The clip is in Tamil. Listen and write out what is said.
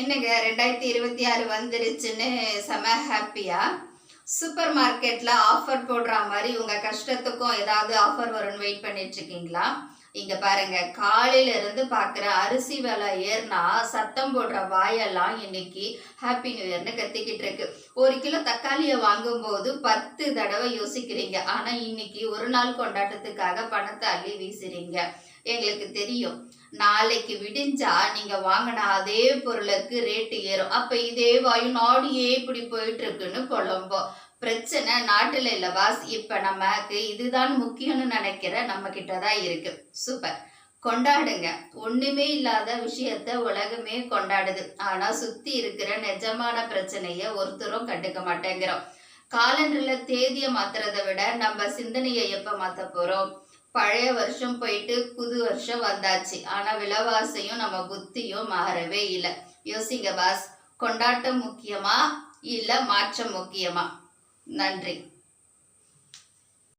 என்னங்க ரெண்டாயிரத்தி இருபத்தி ஆறு வந்துருச்சுன்னு செம ஹாப்பியா சூப்பர் மார்க்கெட்ல ஆஃபர் போடுற மாதிரி உங்க கஷ்டத்துக்கும் ஏதாவது ஆஃபர் வரும்னு வெயிட் பண்ணிட்டு இருக்கீங்களா இங்க பாருங்க காலையில இருந்து பாக்குற அரிசி விலை ஏறினா சத்தம் போடுற வாயெல்லாம் இன்னைக்கு ஹாப்பி நியூ இயர்னு கத்திக்கிட்டு இருக்கு ஒரு கிலோ தக்காளியை வாங்கும்போது பத்து தடவை யோசிக்கிறீங்க. ஆனா இன்னைக்கு ஒரு நாள் கொண்டாட்டத்துக்காக பணத்தை அள்ளி வீசுறீங்க. எங்களுக்கு தெரியும். நாளைக்கு விடிஞ்சா நீங்க வாங்கின அதே பொருளுக்கு ரேட்டு ஏறும். அப்ப இதே வாயு நாடியே இப்படி போயிட்டு இருக்குன்னு புலம்போம் பிரச்சனை நாட்டுல இல்ல பாஸ் இப்ப நமக்கு இதுதான் முக்கியம்னு நினைக்கிற நம்ம கிட்ட தான் இருக்கு. சூப்பர் கொண்டாடுங்க. ஒண்ணுமே இல்லாத விஷயத்த உலகமே கொண்டாடுது. ஆனா சுத்தி இருக்கிற நிஜமான பிரச்சனைய ஒருத்தரும் கண்டுக்க மாட்டேங்கிறோம். காலண்டர்ல தேதியை மாத்துறதை விட நம்ம சிந்தனையை எப்ப மாத்த போறோம்? பழைய வருஷம் போயிட்டு புது வருஷம் வந்தாச்சு. ஆனா விலைவாசியும் நம்ம புத்தியும் மாறவே இல்லை. யோசிங்க பாஸ். கொண்டாட்டம் முக்கியமா இல்ல மாற்றம் முக்கியமா? நன்றி.